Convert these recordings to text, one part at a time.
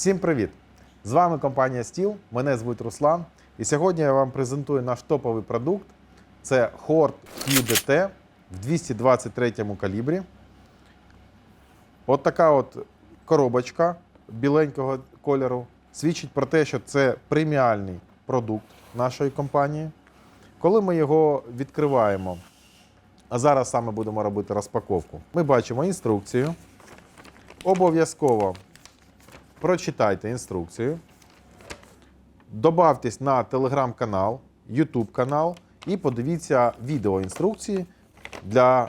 Всім привіт! З вами компанія Steel, мене звуть Руслан. І сьогодні я вам презентую наш топовий продукт. Це Hort QDT в 223 калібрі. От така от коробочка біленького кольору свідчить про те, що це преміальний продукт нашої компанії. Коли ми його відкриваємо, а зараз саме будемо робити розпаковку, ми бачимо інструкцію. Обов'язково прочитайте інструкцію. Добавтесь на телеграм-канал, YouTube канал і подивіться відеоінструкції для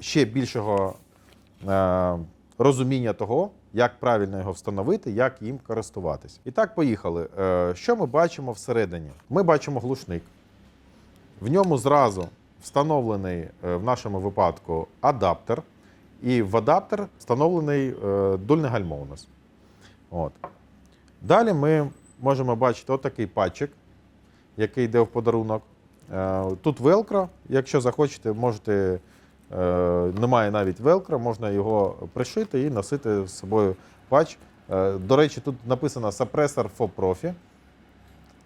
ще більшого е, розуміння того, як правильно його встановити, як їм користуватись. І так, поїхали. Е, що ми бачимо всередині? Ми бачимо глушник. В ньому зразу встановлений е, в нашому випадку адаптер, і в адаптер встановлений е, дульне гальмо у нас. От. Далі ми можемо бачити отакий патчик, який йде в подарунок. Е, Тут велкро. Якщо захочете, можете, е, немає навіть велкро, можна його пришити і носити з собою патч. Е, До речі, тут написано сапресор for Profi.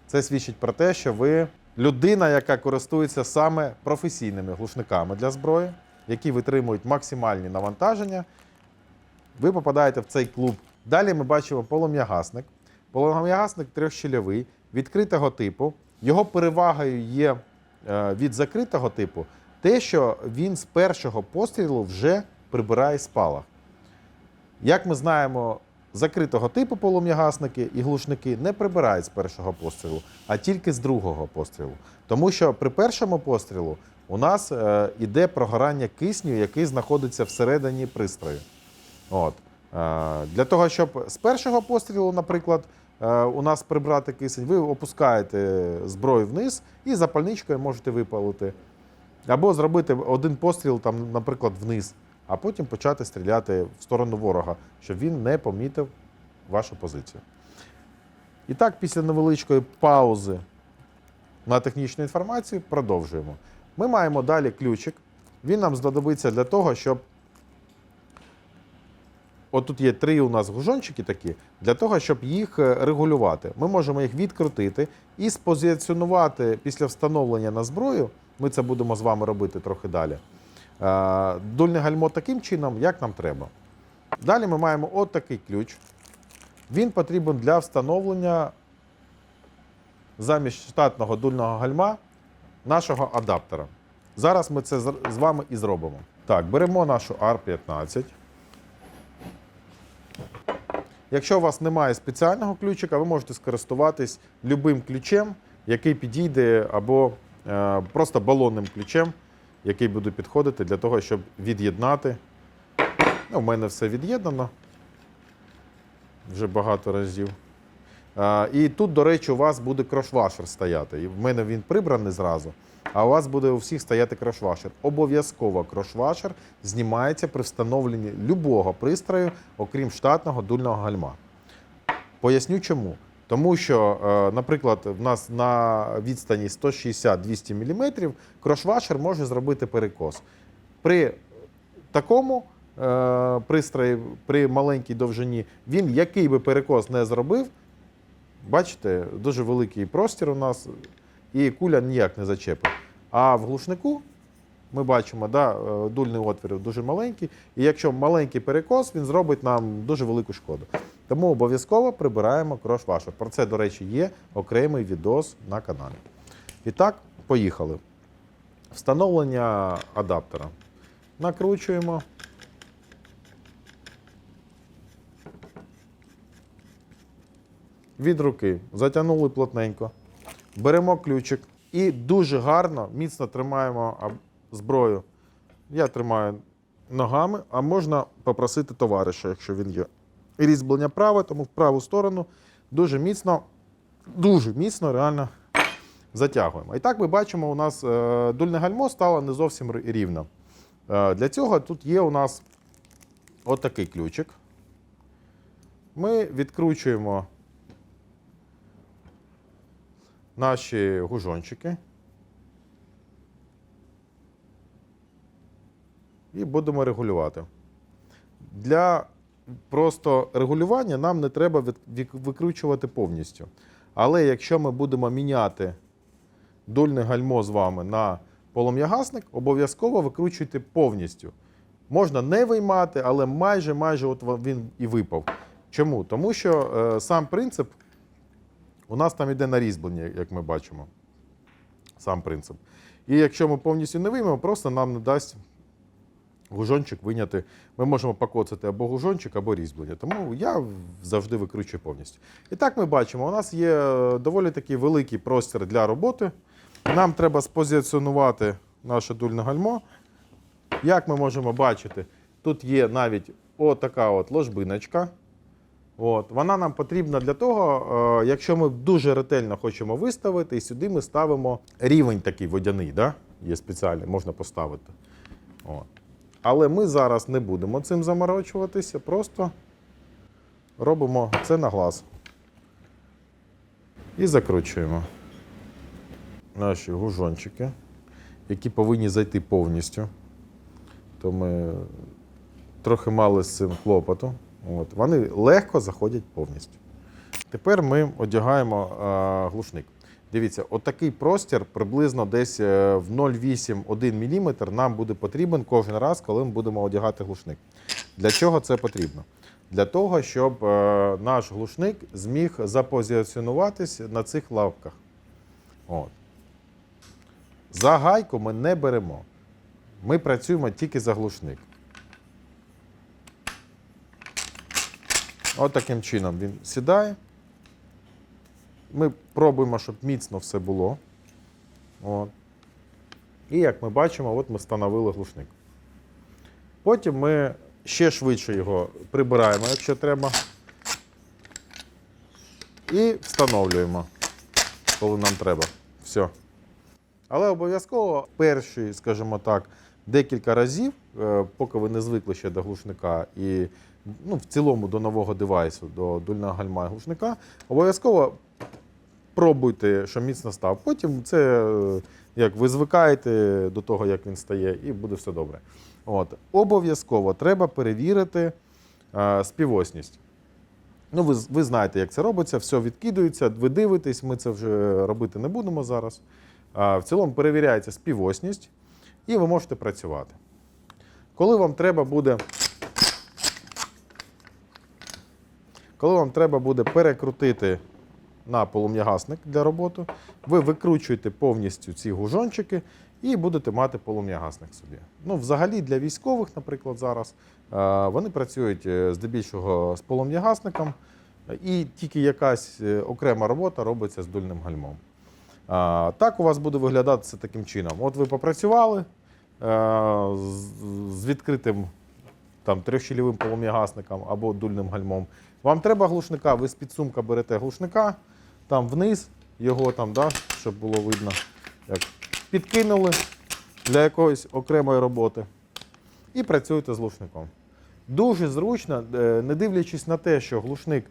Це свідчить про те, що ви людина, яка користується саме професійними глушниками для зброї, які витримують максимальні навантаження. Ви попадаєте в цей клуб. Далі ми бачимо полум'ягасник. Полум'ягасник трьохщільовий, відкритого типу. Його перевагою є е, від закритого типу те, що він з першого пострілу вже прибирає спалах. Як ми знаємо, закритого типу полум'ягасники і глушники не прибирають з першого пострілу, а тільки з другого пострілу. Тому що при першому пострілу у нас е, іде прогорання кисню, який знаходиться всередині пристрою. От. Е, Для того, щоб з першого пострілу, наприклад, е, у нас прибрати кисень, ви опускаєте зброю вниз і запальничкою можете випалити. Або зробити один постріл, там, наприклад, вниз, а потім почати стріляти в сторону ворога, щоб він не помітив вашу позицію. І так, після невеличкої паузи на технічну інформацію продовжуємо. Ми маємо далі ключик. Він нам знадобиться для того, щоб От тут є три у нас гужончики такі, для того, щоб їх е, регулювати. Ми можемо їх відкрутити і спозиціонувати після встановлення на зброю. Ми це будемо з вами робити трохи далі. е, Дульне гальмо таким чином, як нам треба. Далі ми маємо от ключ. Він потрібен для встановлення замість штатного дульного гальма нашого адаптера. Зараз ми це з вами і зробимо. Так, беремо нашу R15. Якщо у вас немає спеціального ключика, ви можете скористуватись любим ключем, який підійде, або е, просто балонним ключем, який буде підходити для того, щоб від'єднати. Ну, У мене все від'єднано вже багато разів. І тут, до речі, у вас буде крошвашер стояти. І в мене він прибраний зразу. А у вас буде у всіх стояти крошвашер. Обов'язково крошвашер знімається при встановленні любого пристрою, окрім штатного дульного гальма. Поясню чому. Тому що, е, наприклад, в нас на відстані 160-200 мм крошвашер може зробити перекос. При такому е, пристрої, при маленькій довжині, він який би перекос не зробив, бачите, дуже великий простір у нас, і куля ніяк не зачепить. А в глушнику ми бачимо, да, е, дульний отвір дуже маленький, і якщо маленький перекос, він зробить нам дуже велику шкоду. Тому обов'язково прибираємо крошвашер. Про це, до речі, є окремий відос на каналі. І так, поїхали. Встановлення адаптера. Накручуємо. Від руки затягнули плотненько. Беремо ключик і дуже гарно, міцно тримаємо зброю. Я тримаю ногами, а можна попросити товариша, якщо він є. Різьблення праве, тому в праву сторону дуже міцно, дуже міцно реально затягуємо. І так ми бачимо, у нас е, дульне гальмо стало не зовсім рівно. Е, Для цього тут є у нас отакий ключик. Ми відкручуємо наші гужончики. І будемо регулювати. Для просто регулювання нам не треба викручувати повністю. Але якщо ми будемо міняти дульне гальмо з вами на полум'ягасник, обов'язково викручуйте повністю. Можна не виймати, але майже майже от він і випав. Чому? Тому що е, сам принцип у нас там іде нарізблення, як ми бачимо. Сам принцип. І якщо ми повністю не виймемо, просто нам не дасть гужончик виняти. Ми можемо покоцати або гужончик, або різьблення. Тому я завжди викручую повністю. І так ми бачимо, у нас є е, доволі такий великий простір для роботи. Нам треба спозиціонувати наше дульне гальмо. Як ми можемо бачити, тут є навіть отака от ложбиночка. От. Вона нам потрібна для того, е, якщо ми дуже ретельно хочемо виставити, і сюди ми ставимо рівень такий водяний, да? є спеціальний, можна поставити. От. Але ми зараз не будемо цим заморочуватися, просто робимо це на глаз. І закручуємо наші гужончики, які повинні зайти повністю. То ми трохи мали з цим клопоту. От. Вони легко заходять повністю. Тепер ми одягаємо е, глушник. Дивіться, отакий простір приблизно десь е, в 0,8-1 мм нам буде потрібен кожен раз, коли ми будемо одягати глушник. Для чого це потрібно? Для того, щоб е, наш глушник зміг запозиціонуватись на цих лавках. От. За гайку ми не беремо. Ми працюємо тільки за глушник. От таким чином він сідає. Ми пробуємо, щоб міцно все було. От. І як ми бачимо, от ми встановили глушник. Потім ми ще швидше його прибираємо, якщо треба. І встановлюємо, коли нам треба. Все. Але обов'язково перші, скажімо так, декілька разів, е, поки ви не звикли ще до глушника і ну, в цілому до нового девайсу, до дульного гальма і глушника, обов'язково пробуйте, що міцно став. Потім це е, як ви звикаєте до того, як він стає, і буде все добре. От. Обов'язково треба перевірити е, співосність. Ну, ви, ви знаєте, як це робиться, все відкидується, ви дивитесь, ми це вже робити не будемо зараз. А, в цілому перевіряється співосність, і ви можете працювати. Коли вам треба буде. Коли вам треба буде перекрутити на полум'ягасник для роботи, ви викручуєте повністю ці гужончики і будете мати полум'ягасник собі. Ну, взагалі для військових, наприклад, зараз е, вони працюють е, здебільшого з полум'ягасником, і тільки якась е, окрема робота робиться з дульним гальмом. Так у вас буде виглядати це таким чином. От ви попрацювали з відкритим там, трьохщільовим полум'ягасником або дульним гальмом. Вам треба глушника, ви з підсумка берете глушника, там вниз його, там, да, щоб було видно, як підкинули для якоїсь окремої роботи і працюєте з глушником. Дуже зручно, е, не дивлячись на те, що глушник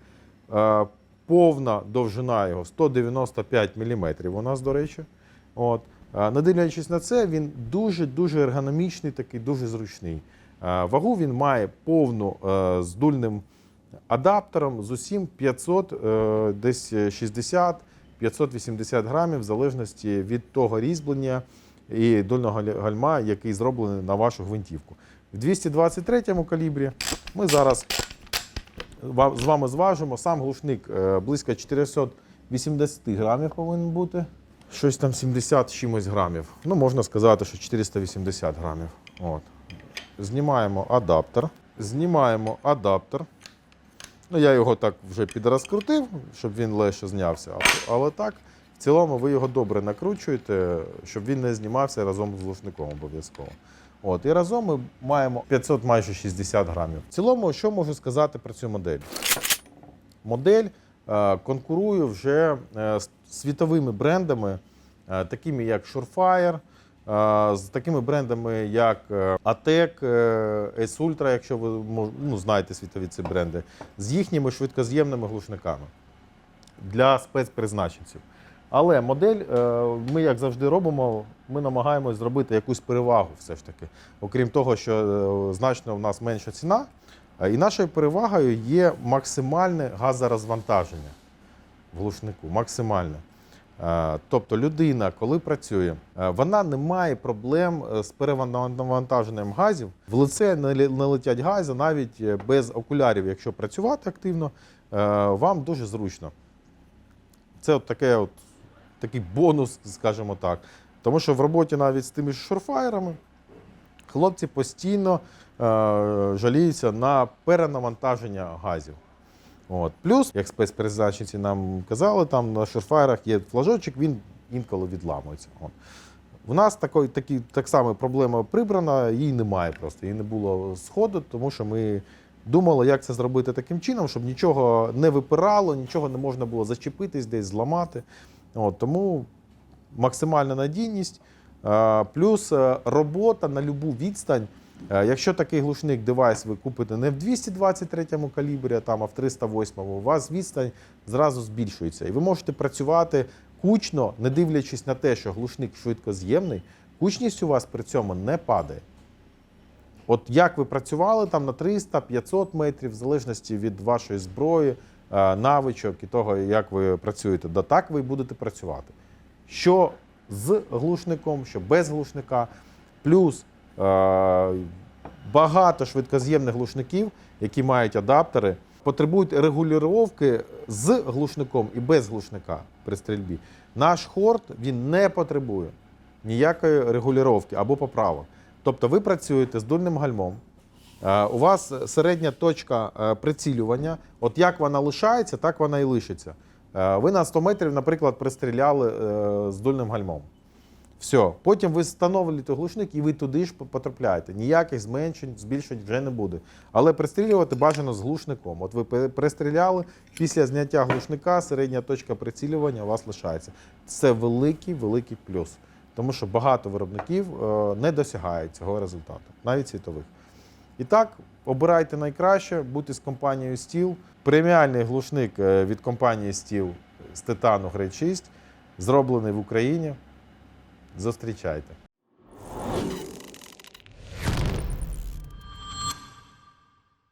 е, повна довжина його 195 мм у нас, до речі. От. Е, Не дивлячись на це, він дуже-дуже ергономічний, такий, дуже зручний. Е, Вагу він має повну е, з дульним адаптером з усім 500, е, десь 60-580 грамів, в залежності від того різьблення і дульного гальма, який зроблений на вашу гвинтівку. В 223 калібрі ми зараз з вами зважимо. Сам глушник близько 480 грамів повинен бути. Щось там 70 чимось грамів. Ну, можна сказати, що 480 грамів. От. Знімаємо адаптер. Знімаємо адаптер. Ну, я його так вже підрозкрутив, щоб він легше знявся. Але так, в цілому ви його добре накручуєте, щоб він не знімався разом з глушником обов'язково. От, і разом ми маємо 500 майже 60 грамів. В цілому, що можу сказати про цю модель? Модель е, конкурує вже е, з світовими брендами, е, такими як Surefire, з такими брендами, як е, ATEC, е, Ultra, якщо ви ну, знаєте світові ці бренди, з їхніми швидкоз'ємними глушниками для спецпризначенців. Але модель, е, ми як завжди робимо, ми намагаємось зробити якусь перевагу все ж таки. Окрім того, що е, значно в нас менша ціна, Е, І нашою перевагою є максимальне газорозвантаження в глушнику. Максимальне. Е, Тобто людина, коли працює, е, вона не має проблем е, з перевантаженням газів. В лице не летять гази навіть без окулярів, якщо працювати активно, вам дуже зручно. Це от таке от, такий бонус, скажімо так. Тому що в роботі навіть з тими ж шурфайерами хлопці постійно жаліються на перенавантаження газів. От. Плюс, як спецпризначенці нам казали, там на шурфайерах є флажочок, він інколи відламується. От. У нас такої, такі, так само проблема прибрана, її немає просто. Її не було сходу, тому що ми думали, як це зробити таким чином, щоб нічого не випирало, нічого не можна було зачепитись, десь зламати. От, тому максимальна надійність, плюс е, робота на любу відстань. Е, Якщо такий глушник девайс ви купите не в 223 калібрі, а там, а в 308, у вас відстань зразу збільшується. І ви можете працювати кучно, не дивлячись на те, що глушник швидкоз'ємний, кучність у вас при цьому не падає. От як ви працювали там на 300-500 метрів, в залежності від вашої зброї, е, навичок і того, як ви працюєте, да так ви будете працювати. Що з глушником, що без глушника, плюс багато швидкоз'ємних глушників, які мають адаптери, потребують регулювання з глушником і без глушника при стрільбі. Наш хорд він не потребує ніякої регулювання або поправок. Тобто ви працюєте з дульним гальмом, е, у вас середня точка е, прицілювання, от як вона лишається, так вона і лишиться. Е, Ви на 100 метрів, наприклад, пристріляли е, з дульним гальмом. Все. Потім ви встановлюєте глушник і ви туди ж потрапляєте. Ніяких зменшень, збільшень вже не буде. Але пристрілювати бажано з глушником. От ви пристріляли, після зняття глушника середня точка прицілювання у вас лишається. Це великий, великий плюс. Тому що багато виробників е, не досягають цього результату, навіть світових. І так, обирайте найкраще, будьте з компанією Steel. Преміальний глушник е, від компанії Steel з титану Grade 6, зроблений в Україні. Зустрічайте.